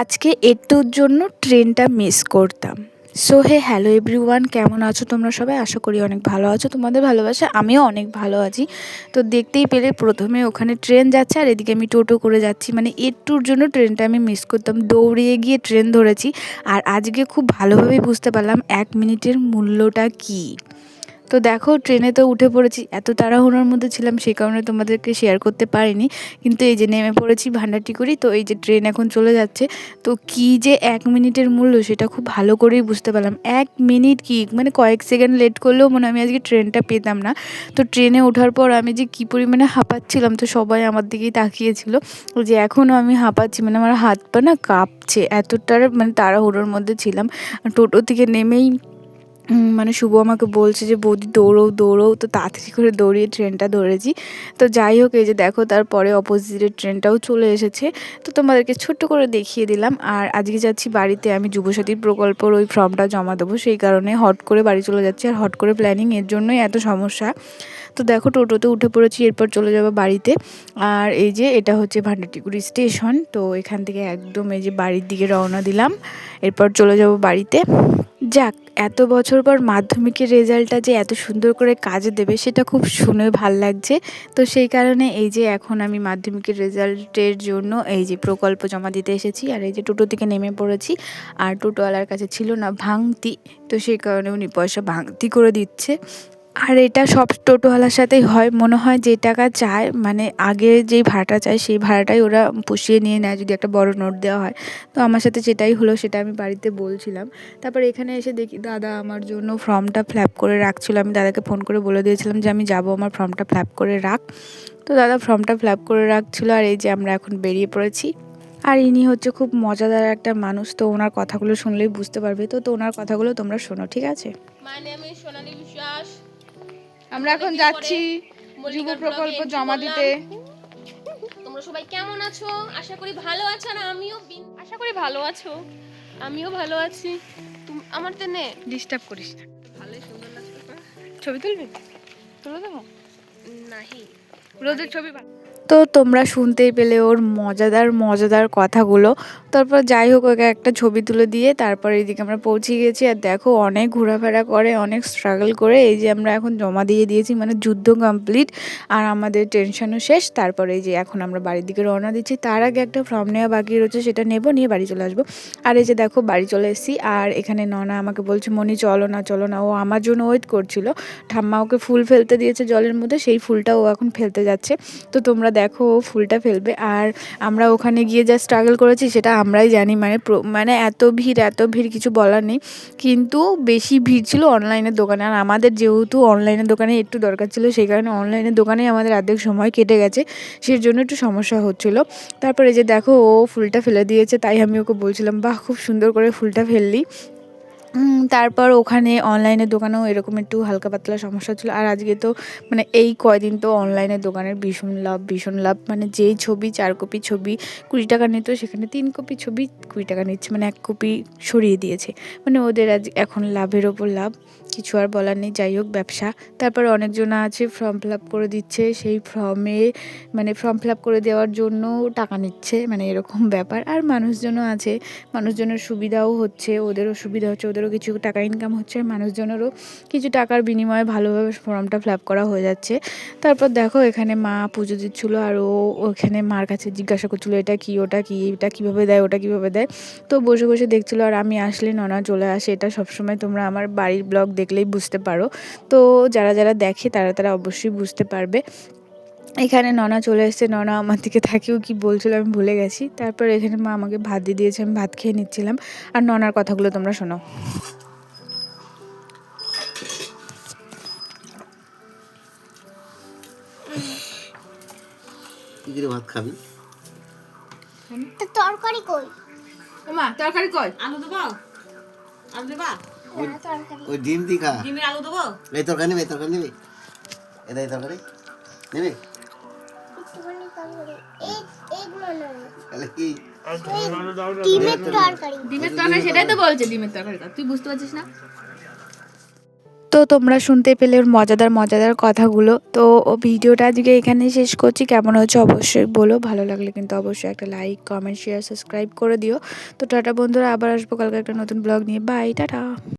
আজকে একটুর জন্য ট্রেনটা মিস করতাম। সো হে হ্যালো এভরিওয়ান কেমন আছো তোমরা সবাই? আশা করি অনেক ভালো আছো। তোমাদের ভালোবাসা, আমিও অনেক ভালো আছি। তো দেখতেই পেলে প্রথমে ওখানে ট্রেন যাচ্ছে আর এদিকে আমি টোটো করে যাচ্ছি। মানে একটুর জন্য ট্রেনটা আমি মিস করতাম। দৌড়িয়ে গিয়ে ট্রেন ধরেছি। আর আজকে খুব ভালোভাবেই বুঝতে পারলাম এক মিনিটের মূল্যটা কী। তো দেখো ট্রেনে তো উঠে পড়েছি। এত তাড়াহুড়োর মধ্যে ছিলাম, সেই কারণে তোমাদেরকে শেয়ার করতে পারিনি। কিন্তু এই যে নেমে পড়েছি ভান্ডারটি করি, তো এই যে ট্রেন এখন চলে যাচ্ছে। তো কি যে এক মিনিটের মূল্য, সেটা খুব ভালো করেই বুঝতে পারলাম। এক মিনিট কি? মানে কয়েক সেকেন্ড লেট করলেও মনে আমি আজকে ট্রেনটা পেতাম না। তো ট্রেনে ওঠার পর আমি যে কী পরিমাণে হাঁপাচ্ছিলাম, তো সবাই আমার দিকেই তাকিয়েছিল। যে এখনও আমি হাঁপাচ্ছি মানে আমার হাত পা না কাঁপছে। এতটার মানে তাড়াহুড়োর মধ্যে ছিলাম। টোটো থেকে নেমেই মানে শুভ আমাকে বলছে যে, বৌদি দৌড়ো দৌড়ো তো তাড়াতাড়ি করে দৌড়িয়ে ট্রেনটা ধরেছি। তো যাই হোক, এই যে দেখো, তারপরে অপোজিটের ট্রেনটাও চলে এসেছে। তো তোমাদেরকে ছোট্ট করে দেখিয়ে দিলাম। আর আজকে যাচ্ছি বাড়িতে। আমি যুবসাথী প্রকল্পর ওই ফর্মটা জমা দেবো। সেই কারণে হট করে বাড়ি চলে যাচ্ছি। আর হট করে প্ল্যানিং এর জন্যই এত সমস্যা। তো দেখো, টোটোতে উঠে পড়েছি, এরপর চলে যাব বাড়িতে। আর এই যে, এটা হচ্ছে ভান্ডারটিকুড়ি স্টেশন। তো এখান থেকে একদম এই যে বাড়ির দিকে রওনা দিলাম। এরপর চলে যাব বাড়িতে। যাক, এত বছর পর মাধ্যমিকের রেজাল্টটা যে এত সুন্দর করে কাজ দেবে সেটা খুব শুনে ভালো লাগছে। তো সেই কারণে এই যে এখন আমি মাধ্যমিকের রেজাল্টের জন্য এই যে প্রকল্প জমা দিতে এসেছি আর এই যে টোটো থেকে নেমে পড়েছি আর টোটোওয়ালার কাছে ছিল না ভাঙতি, তো সেই কারণে উনি পয়সা ভাঙতি করে দিচ্ছে। আর এটা সব টোটোওয়ালার সাথেই হয়। মনে হয় যে টাকা চায় মানে আগে যেই ভাড়াটা চায় সেই ভাড়াটাই ওরা পুষিয়ে নিয়ে নেয় যদি একটা বড় নোট দেওয়া হয়। তো আমার সাথে যেটাই হলো সেটা আমি বাড়িতে বলছিলাম। তারপর এখানে এসে দেখি দাদা আমার জন্য ফর্মটা ফ্ল্যাপ করে রাখছিল। আমি দাদাকে ফোন করে বলে দিয়েছিলাম যে আমি যাব, আমার ফর্মটা ফ্ল্যাপ করে রাখ। তো দাদা ফর্মটা ফ্ল্যাপ করে রাখছিল আর এই যে আমরা এখন বেরিয়ে পড়েছি। আর ইনি হচ্ছে খুব মজাদার একটা মানুষ, তো ওনার কথাগুলো শুনলেই বুঝতে পারবে। তো তো ওনার কথাগুলো তোমরা শোনো, ঠিক আছে? মাই নেম ইজ সোনালী বিশ্বাস। আমরা এখন যাচ্ছি যুব প্রকল্প জমা দিতে তোমরা সবাই কেমন আছো? আশা করি ভালো আছো আর আমিও আশা করি ভালো আছো। আমিও ভালো আছি। তুম- আমার তো নে ডিস্টার্ব করিস না। ভালোই সুন্দর লাগছে। ছবি তুলবি? তুলে দেবো? নাহি। রোদের ছবি ভালো তো তোমরা শুনতেই পেলে ওর মজাদার মজাদার কথাগুলো। তারপর যাই হোক, ওকে একটা ছবি তুলে দিয়ে তারপর এইদিকে আমরা পৌঁছে গেছি। আর দেখো, অনেক ঘোরাফেরা করে, অনেক স্ট্রাগল করে। এই যে আমরা এখন জমা দিয়ে দিয়েছি মানে যুদ্ধ কমপ্লিট আর আমাদের টেনশনও শেষ। তারপরে এই যে এখন আমরা বাড়ির দিকে রওনা দিচ্ছি। তার আগে একটা ফর্ম নেওয়া বাকি রয়েছে, সেটা নেব, নিয়ে বাড়ি চলে আসব। আর এই যে দেখো, বাড়ি চলে এসেছি। আর এখানে ননা আমাকে বলছে মনি চলো না চলো না। ও আমার জন্য ওয়েট করছিল। ঠাম্মা ওকে ফুল ফেলতে দিয়েছে জলের মধ্যে, সেই ফুলটা ও এখন ফেলতে যাচ্ছে। তো তোমরা দেখো ফুলটা ফেলবে। আর আমরা ওখানে গিয়ে যা স্ট্রাগল করেছি সেটা আমরাই জানি। মানে মানে এত ভিড় এত ভিড় কিছু বলার নেই। কিন্তু বেশি ভিড় ছিল অনলাইনের দোকানে। আর আমাদের যেহেতু অনলাইনের দোকানে একটু দরকার ছিল, সেই কারণে অনলাইনের দোকানেই আমাদের অর্ধেক সময় কেটে গেছে। সেই জন্য একটু সমস্যা হচ্ছিল। তারপরে যে দেখো ও ফুলটা ফেলে দিয়েছে, তাই আমি ওকে বলছিলাম, বাহ, খুব সুন্দর করে ফুলটা ফেললি। তারপর ওখানে অনলাইনের দোকানেও এরকম একটু হালকা পাতলা সমস্যা ছিল। আর আজকে তো মানে এই কয়দিন তো অনলাইনের দোকানের ভীষণ লাভ ভীষণ লাভ। মানে যেই ছবি, চার কপি ছবি, কুড়ি টাকা নিত, সেখানে তিন কপি ছবি, কুড়ি টাকা নিচ্ছে মানে এক কপি সরিয়ে দিয়েছে। মানে ওদের আজ এখন লাভের ওপর লাভ, কিছু আর বলার নেই। যাই হোক, ব্যবসা। তারপর অনেকজন আছে ফর্ম ফিল আপ করে দিচ্ছে। সেই ফর্মে মানে ফর্ম ফিল আপ করে দেওয়ার জন্য টাকা নিচ্ছে মানে এরকম ব্যাপার। আর মানুষজনও আছে, মানুষজনের সুবিধাও হচ্ছে, ওদেরও সুবিধা হচ্ছে ওদেরও কিছু টাকা ইনকাম হচ্ছে, মানুষজনেরও কিছু টাকার বিনিময়ে ভালোভাবে ফর্মটা ফিল করা হয়ে যাচ্ছে। তারপর দেখো এখানে মা পুজো দিচ্ছিল আর ও ওখানে মার কাছে জিজ্ঞাসা করছিল, এটা কি, ওটা কি, এটা কীভাবে দেয়, ওটা কীভাবে দেয়? তো বসে বসে দেখছিলো, আর আমি আসলে ননা চলে আসে, এটা সবসময় তোমরা আমার বাড়ির ব্লগ দেখলেই বুঝতে পারো। তো যারা যারা দেখে তারা তারা অবশ্যই বুঝতে পারবে। এখানে ননা চলে এসেছে। ননা আমার দিকে থাকিও কি বলছিল আমি ভুলে গেছি। তারপর এখানে মা আমাকে ভাত দিয়ে দিয়েছে আমি ভাত খেয়ে নিচ্ছিলাম। আর ননার কথাগুলো তোমরা শোনো। কি করে ভাত খাবি? তরকারি কই? মা তরকারি কই? আলু দেবো? আলু দেবা? ওই ডিম দি খা। ডিমের আলু দেবো? এই তরকারি নেবে এই তরকারি নেবে। এই তরকারি। নেবে? নয় ডিমের তরকারি। ডিমের তরকারি সেটাই তো বলছে ডিমের তরকারি। তুই বুঝতে পারছিস না? তো তোমরা শুনতে পেলে ওর মজাদার মজাদার কথাগুলো। তো ও ভিডিওটা আজকে এখানে শেষ করছি। কেমন হচ্ছে অবশ্যই বলো। ভালো লাগলে কিন্তু অবশ্যই একটা লাইক কমেন্ট শেয়ার সাবস্ক্রাইব করে দিও। তো টাটা বন্ধুরা আবার আসব কালকে একটা নতুন ব্লগ নিয়ে। Bye tata.